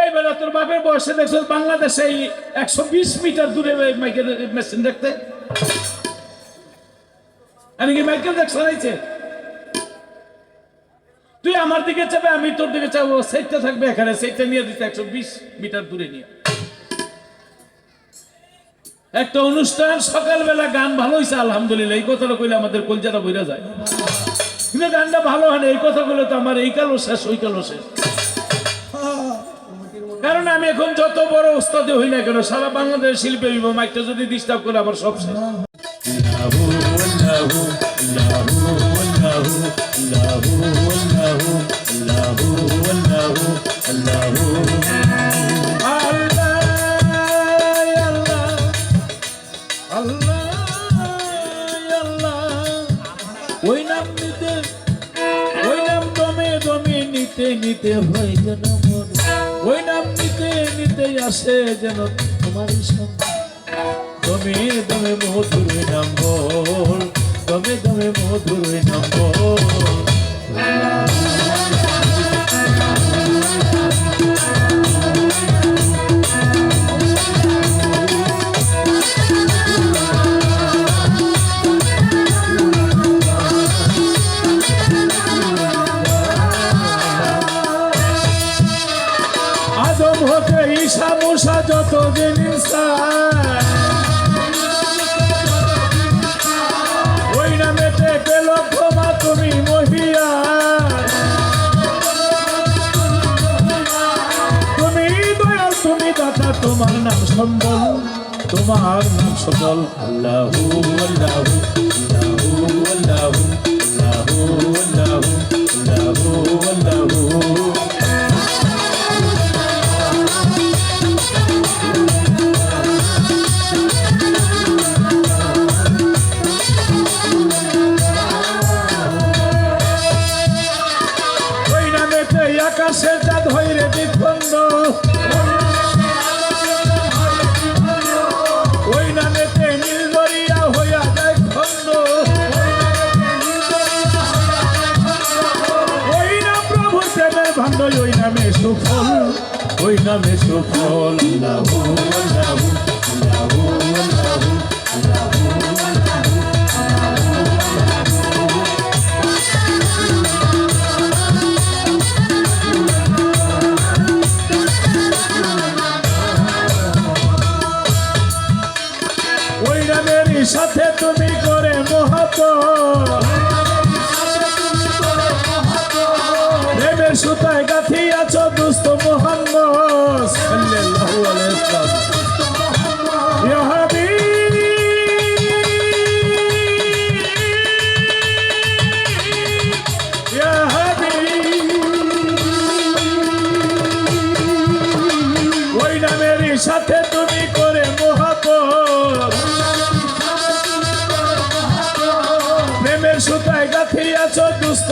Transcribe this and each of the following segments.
এই বেলা তোর বাপের বয়সে দেখছ বাংলাদেশে একশো বিশ মিটার দূরে মাইকেল মেশিন দেখতে? কি মাইকেল তুই আমার দিকে আমি তোর দিকে চাবো সেইটা থাকবে এখানে, সেইটা নিয়ে দিতে একশো বিশ মিটার দূরে নিয়ে। একটা অনুষ্ঠান, সকালবেলা গান ভালো হয়েছে আলহামদুলিল্লাহ। এই কথাটা কইলে আমাদের কলজাটা বইরা যায়। কিন্তু গানটা ভালো হয় না, এই কথা কথাগুলো তো আমার, এই কালো শেষ, ওই কালো শেষ। কারণ আমি এখন যত বড় ওস্তাদে হই না কেন, সারা বাংলাদেশ শিল্পী হইব, মাইকটা যদি ডিস্টার্ব করে আমার সব নিতে নিতে নিতে হয় যেন মন। নিতে আসে যেন তোমার সঙ্গে। দমে দমে মধুর নাম দমে দমে মধুর নাম ঈশা মুসা যত জিনিস ওই নামেতে পেল ক্ষমা তুমি মহিয়া। তুমি দয়াল, তুমি দাতা, তোমার নাম সম্বল, তোমার নাম আল্লাহ আল্লাহ আল্লাহ আল্লাহ আল্লাহ নামে সুফল ওই নামে সুফল আল্লাহু আল্লাহু আল্লাহু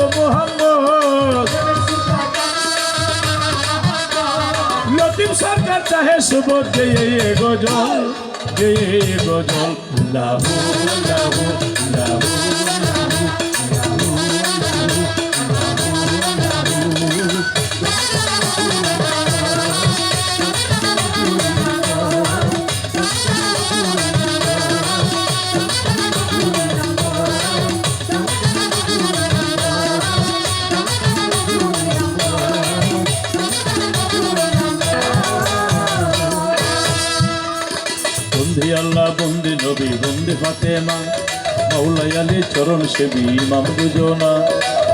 দুস্থ মোহাম্মদ। লতিফ সরকার চাহে সুবোধ যে এই গজল যে এই গজল লাহু লাহু। আল্লাহ বন্দি নবী, বন্দি ফাতেমা। মাওলাই আলী চরণ সেবী ইমাম দুজনা।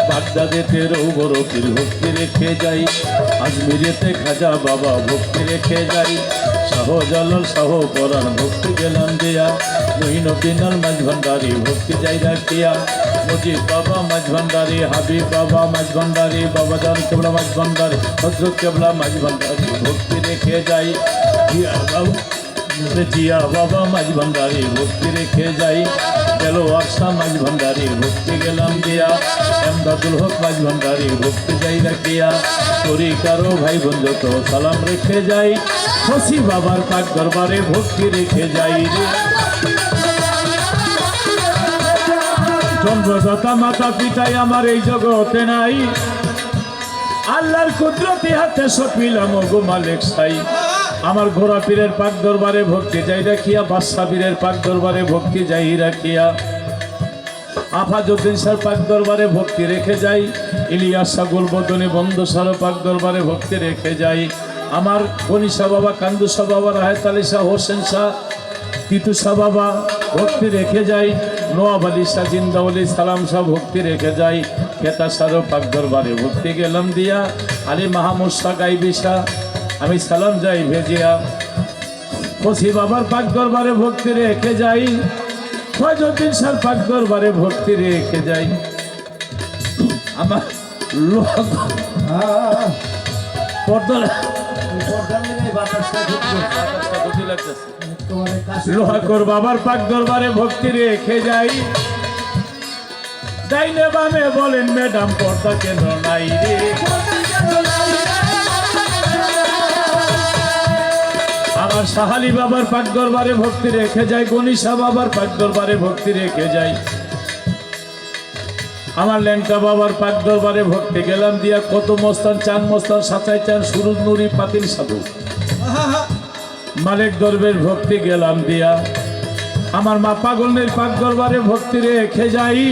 বাগদাদেতে রৌবরকির ভক্তি রেখে যাই। আজমিরেতে খাজা বাবা ভক্তি রেখে যাই। শাহজালাল শাহ পরাণ ভক্তি গেলাম দেয়া। মহিনুদ্দিন আল মাঝ ভান্ডারি ভক্তি যাই রাখিয়া। মজিদ বাবা মাঝ ভান্ডারি হাবিব বাবা মাঝ ভান্ডারি বাবা জান কেবলা মাঝ ভান্ডারি হজরত কেবলা মাঝ ভান্ডারি ভক্তি রেখে যাই। জিয়া বাবা মাঝ ভান্ডারি ভক্তি রেখে যাই। গেল আশা মাঝ ভান্ডারি ভক্তি গেলাম দিয়া এমদাদুল হক মাঝ ভান্ডারি ভক্তি যাই রাখিয়া। তরি কারও ভাই বোন যত সালাম রেখে যাই। শশী বাবার পাক দরবারে ভক্তি রেখে যাই রে। জন্মদাতা মাতা পিতাই আমার এই জগতে নাই। আল্লাহর কুদরতি হাতে সপিলাম গো মালিক সাই। আমার ঘোড়া পীরের পাক দরবারে ভক্তি যাই রাখিয়া, বাদশা পীরের পাক দরবারে ভক্তি যাই রাখিয়া। আফাজুদ্দিন স্যার পাক দরবারে ভক্তি রেখে যাই, ইলিয়াস সাগুল বদনী বন্ধ সার পাক দরবারে ভক্তি রেখে যাই। আমার গনিশা বাবা, কান্দু শাহ বাবা, রাহেত আলী শাহ হোসেন শাহ তিতু শাহ বাবা ভক্তি রেখে যাই। নোয়াব আলী শাহ জিন্দাউলি সালাম শাহ ভক্তি রেখে যাই। কেতা সারো পাক দরবারে ভক্তি গেলাম দিয়া। আলী মাহমুদ শাহ গাইবি শাহ আমি সালাম যাই ভেজিয়া। কসি বাবার পাক দরবারে ভক্তি রেখে যাই। ফজরুদ্দিন স্যার পাক দরবারে ভক্তি রেখে যাই। আমার পর্দা লোহাকর বাবার পাক দরবারে ভক্তি রেখে যাই। ডাইনে বামে বলেন, ম্যাডাম, পর্দা কেন নাই রে? আমার সাহালি বাবার পাক দরবারে ভক্তি রেখে যাই গনিশা বাবার পাক দরবারে ভক্তি রেখে যাই। আমার ল্যাংটা বাবার পাক দরবারে ভক্তি গেলাম দিয়া, কত মস্তান, চান মস্তান, সাঁচাই চান সুরুজ নুরি, পাতিল, সাধু। মালিক দরবের ভক্তি গেলাম দিয়া। আমার মা পাগলের পাক দরবারে ভক্তি রেখে যাই।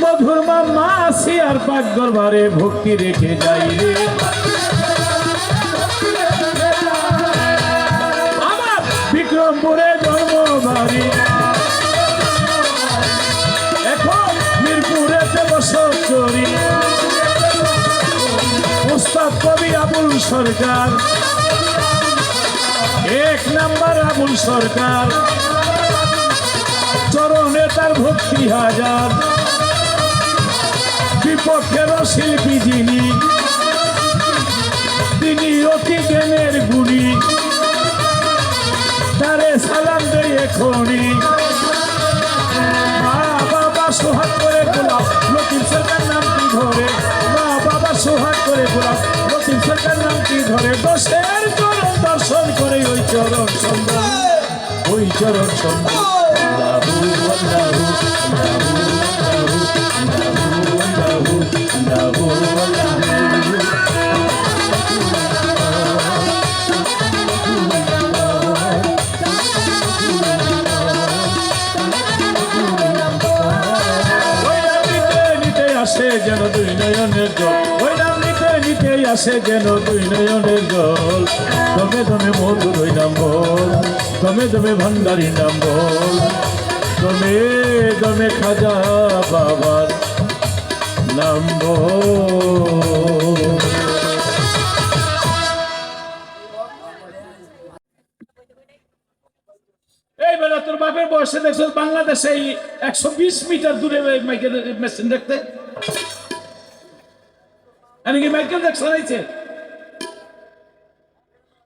মধুর মা মাসি আর পাক দরবারে ভক্তি রেখে যাই রে। সরকার। এক নাম্বার আবুল সরকার। চরণে তার ভক্তি হাজার। বিপক্ষের শিল্পী যিনি তিনি অতি জ্ঞানের গুণী। তারে সালাম দেই এখনই নাম কি ধরে দশের চরণ দর্শন করে ওই চরণ সুন্দর ওই চরণ আসে যেন দুই নয়নের জল। আসে যেন দুই নয়নের জল। দমে দমে মধুর ওই নাম বল, দমে দমে ভান্ডারি নাম বল। দমে দমে খাজা বাবার নাম বাপের বয়সে দেখছ, বাংলাদেশে একশো বিশ মিটার দূরে মাইকেল মেশিন দেখতে? এমনকি মাইকেল জ্যাকসন আইছে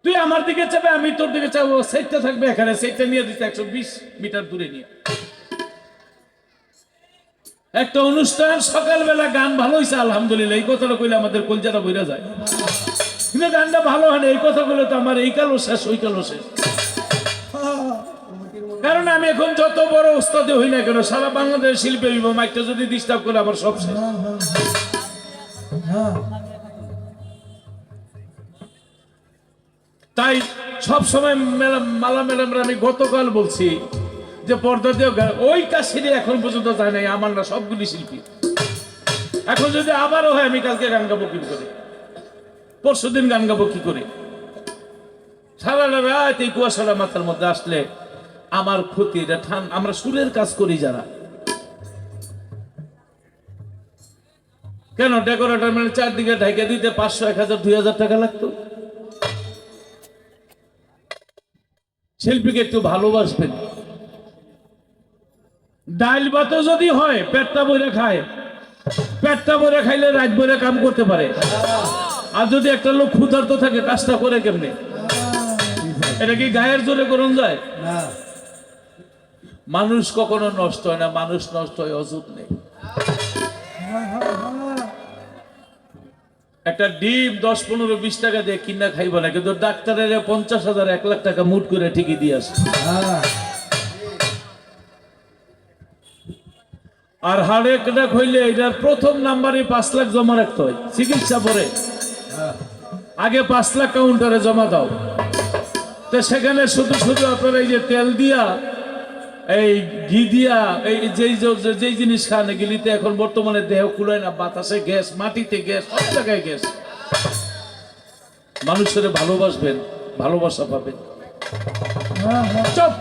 তুই আমার দিকে চাবে আমি তোর দিকে চাবো সেইটা থাকবে এখানে সেইটা নিয়ে দিতে একশো বিশ মিটার দূরে নিয়ে। একটা অনুষ্ঠান, সকালবেলা গান ভালো হয়েছে আলহামদুলিল্লাহ। এই কথাটা কইলে আমাদের কলজাটা বইরা যায়। কিন্তু গানটা ভালো হয় না, এই কথাগুলো তো আমার এই কালো শেষ ওই কালো শেষ। কারণ আমি এখন যত বড় ওস্তাদে হই না কেন, সারা বাংলাদেশ শিল্পী মাইকটা যদি ডিস্টার্ব করে আমার সব শেষ। তাই সব সময় মালা ম্যাডামরা আমি গতকাল বলছি যে পর্দা দিয়ে ওই কাশিরে এখন পর্যন্ত যায় নাই, আমার না সবগুলি শিল্পী। এখন যদি আবারও হয়, আমি কালকে গান গাবো কি করে? পরশু দিন গান গাবো কি করে? সারা রাত এই কুয়াশাটা মাথার মধ্যে আসলে আমার ক্ষতি এটা ঠান আমরা সুরের কাজ করি যারা। কেন ডেকোরেটর মানে চারদিকে ঢাইকে দিতে পাঁচশো এক হাজার দুই হাজার টাকা লাগতো? শিল্পীকে একটু ভালোবাসবেন। ডাইল ভাতও যদি হয় পেটটা বইরে খায়। পেটটা বইরে খাইলে রাত বইরে কাম করতে পারে। আর যদি একটা লোক ক্ষুধার্ত থাকে কাজটা করে কেমনে? এটা কি গায়ের জোরে করুন যায়? মানুষ কখনো নষ্ট হয় না মানুষ নষ্ট হয় অযুত নেই। একটা ডিম দশ পনেরো বিশ টাকা দিয়ে কিনা খাইব না কিন্তু ডাক্তারের পঞ্চাশ হাজার এক লাখ টাকা মুট করে ঠিকই দিয়ে আসে। আর হাড়ে অ্যাটাক হইলে এটার প্রথম নাম্বারে পাঁচ লাখ জমা রাখতে হয়। চিকিৎসা পরে। আগে পাঁচ লাখ কাউন্টারে জমা দাও। তো সেখানে শুধু শুধু আপনার এই যে তেল দিয়া এই ঘি দিয়া, এই যেই যেই জিনিস খান, এগুলিতে এখন বর্তমানে দেহ কুলায় না, বাতাসে গ্যাস, মাটিতে গ্যাস, সব জায়গায় গ্যাস। মানুষের ভালোবাসবেন, ভালোবাসা পাবেন। চুপ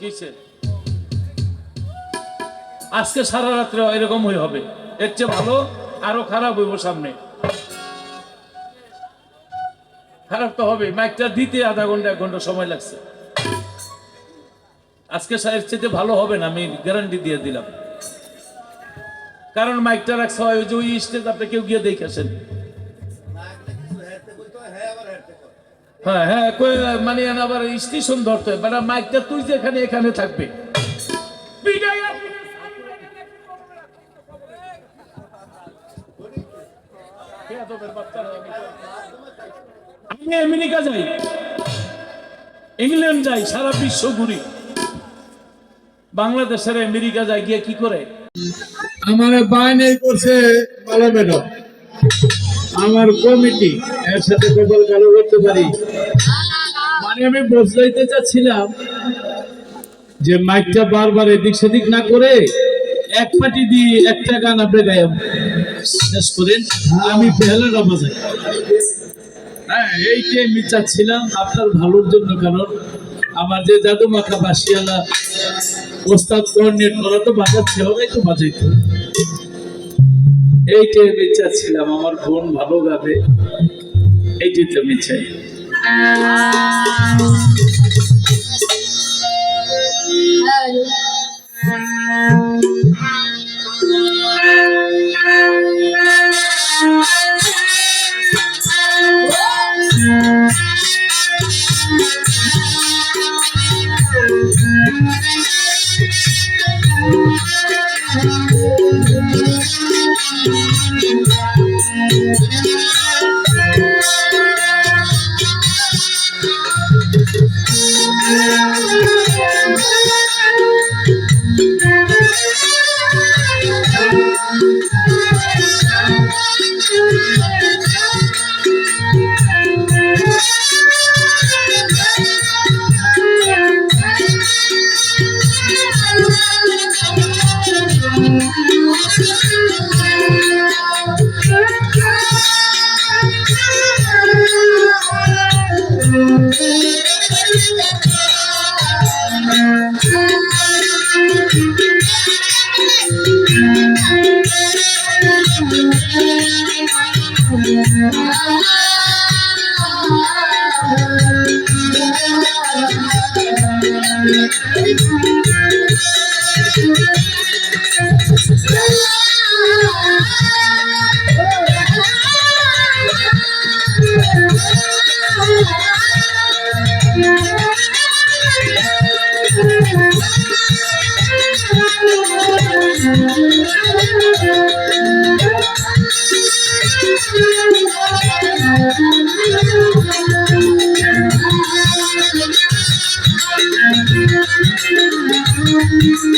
কিসের? আজকে সারা রাত্রে এরকমই হবে। এর চেয়ে ভালো আরও খারাপ হইব সামনে। খারাপ তো হবে মাইকটা দিতে আধা ঘণ্টা, এক ঘণ্টা সময় লাগছে। আজকে এর চেয়ে ভালো হবে না, আমি গ্যারান্টি দিয়ে দিলাম। কারণ মাইকটা রাখছে হয় যে ওই স্টেজ আপনি কেউ গিয়ে দেখেছেন হ্যাঁ হ্যাঁ কই- মানে আবার স্টেশন ধরতে হয়। মানে মাইকটা তুই যেখানে এখানে থাকবে। বাচ্চারা আমি আমেরিকা যাই। ইংল্যান্ড যাই, সারা বিশ্ব ঘুরি। বাংলাদেশের আমেরিকা যাই গিয়ে কি করে? আমার বাহিনী করছে মালা ম্যাডাম আমার কমিটি, এর সাথে কপাল কালো করতে পারি। মানে আমি বোঝাইতে চাচ্ছিলাম যে মাইকটা বারবার এদিক সেদিক না করে এক পাটি দিয়ে একটা গান আপনি গায়ে শেষ করেন, আমি পেহলাটা বাজাই হ্যাঁ এইটাই আমি চাচ্ছিলাম আপনার ভালোর জন্য, কারণ আমার যে জাদু মাখা বাসিয়ালা ওস্তাদ কোঅর্ডিনেট করা তো বাজাচ্ছে হবে তো বাজাইতে। এইটাই আমি চাচ্ছিলাম, আমার বোন ভালো গাবে, এইটাই তো আমি চাই।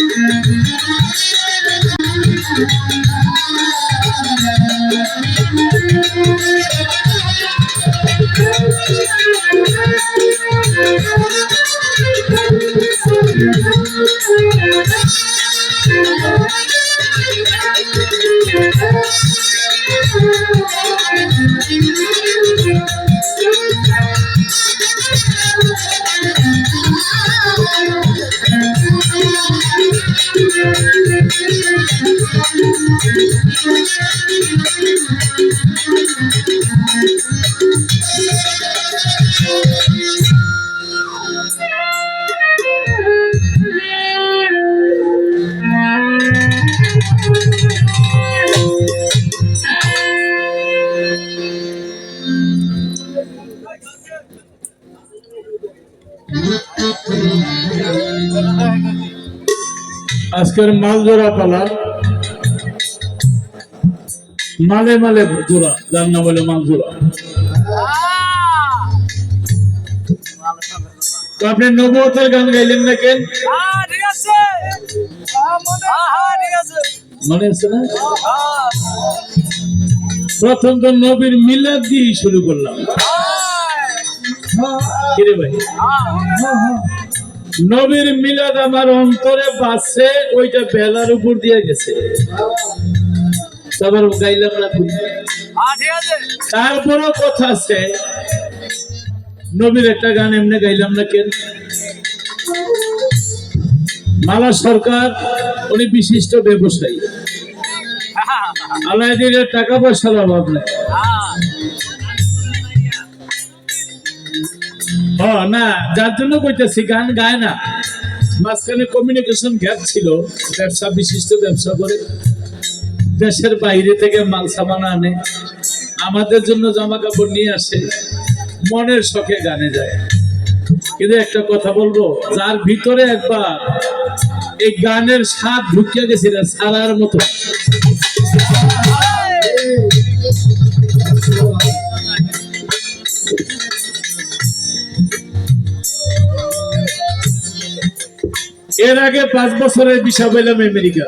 thank Thank you. আজকের মাল জোড়া পালা মালে মালে জোড়া যার নাম বলে মাল জোড়া আপনি নবতের গান গাইলেন না কেন? হ্যাঁ হ্যাঁ হ্যাঁ মনে আছে না? হ্যাঁ প্রথম তো নবীর মিলাদ দিয়ে শুরু করলাম। কিরে ভাই? নবীর মিলাদ আমার অন্তরে বাসে ওইটা বেলার উপর দিয়ে গেছে। তারপর গাইলাম না তুমি হ্যাঁ তারপরও কথা আছে। নবীর একটা গান এমনি গাইলাম না কেন? মালা সরকার উনি বিশিষ্ট ব্যবসায়ী। আলাইদিনের টাকা পয়সার অভাব নেই। না, যার জন্য কইতেছি, গান গায় না। মাঝখানে কমিউনিকেশন গ্যাপ ছিল, ব্যবসা বিশিষ্ট ব্যবসা করে। দেশের বাইরে থেকে মাল সামান আনে, আমাদের জন্য জামা কাপড় নিয়ে আসে, মনের শখে গানে যায়। কিন্তু একটা কথা বলব, যার ভিতরে একবার এই গানের স্বাদ ঢুকিয়ে গেছিল সারার মতো। এর আগে পাঁচ বছরের ভিসা পেলাম আমেরিকা।